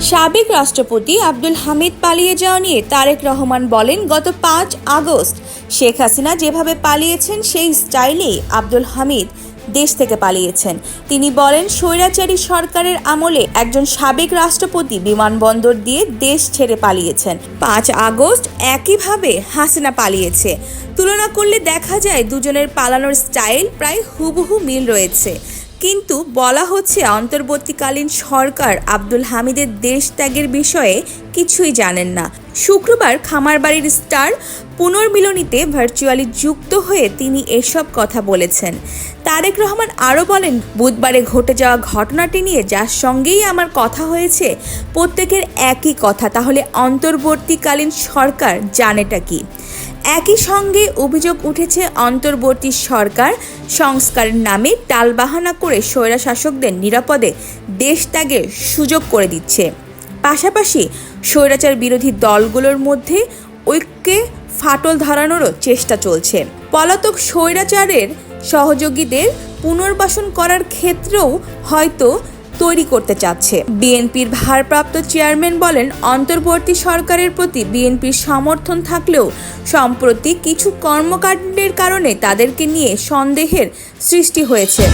সাবেক রাষ্ট্রপতি আব্দুল হামিদ পালিয়ে যাওয়া নিয়ে তারেক রহমান বলেন, গত পাঁচ আগস্ট শেখ হাসিনা যেভাবে পালিয়েছেন, সেই স্টাইলেই আব্দুল হামিদ দেশ থেকে পালিয়েছেন। তিনি বলেন, স্বৈরাচারী সরকারের আমলে একজন সাবেক রাষ্ট্রপতি বিমানবন্দর দিয়ে দেশ ছেড়ে পালিয়েছেন। পাঁচ আগস্ট একইভাবে হাসিনা পালিয়েছে। তুলনা করলে দেখা যায়, দুজনের পালানোর স্টাইল প্রায় হুবহু মিল রয়েছে। কিন্তু বলা হচ্ছে অন্তর্বর্তীকালীন সরকার আব্দুল হামিদের দেশ ত্যাগের বিষয়ে কিছুই জানেন না। শুক্রবার খামারবাড়ির স্টার পুনর্মিলনীতে ভার্চুয়ালি যুক্ত হয়ে তিনি এসব কথা বলেছেন। তারেক রহমান আরও বলেন, বুধবারে ঘটে যাওয়া ঘটনাটি নিয়ে যার সঙ্গেই আমার কথা হয়েছে, প্রত্যেকের একই কথা। তাহলে অন্তর্বর্তীকালীন সরকার জানেটা কি? একই সঙ্গে অভিযোগ উঠেছে, অন্তর্বর্তী সরকার সংস্কারের নামে টালবাহানা করে স্বৈরা শাসকদের নিরাপদে দেশ ত্যাগের সুযোগ করে দিচ্ছে। পাশাপাশি স্বৈরাচার বিরোধী দলগুলোর মধ্যে ঐক্যে ফাটল ধরানোরও চেষ্টা চলছে। পলাতক স্বৈরাচারের সহযোগীদের পুনর্বাসন করার ক্ষেত্রেও হয়তো তৈরি করতে চাচ্ছে। বিএনপির ভারপ্রাপ্ত চেয়ারম্যান বলেন, অন্তর্বর্তী সরকারের প্রতি বিএনপির সমর্থন থাকলেও সম্প্রতি কিছু কর্মকাণ্ডের কারণে তাদেরকে নিয়ে সন্দেহের সৃষ্টি হয়েছে।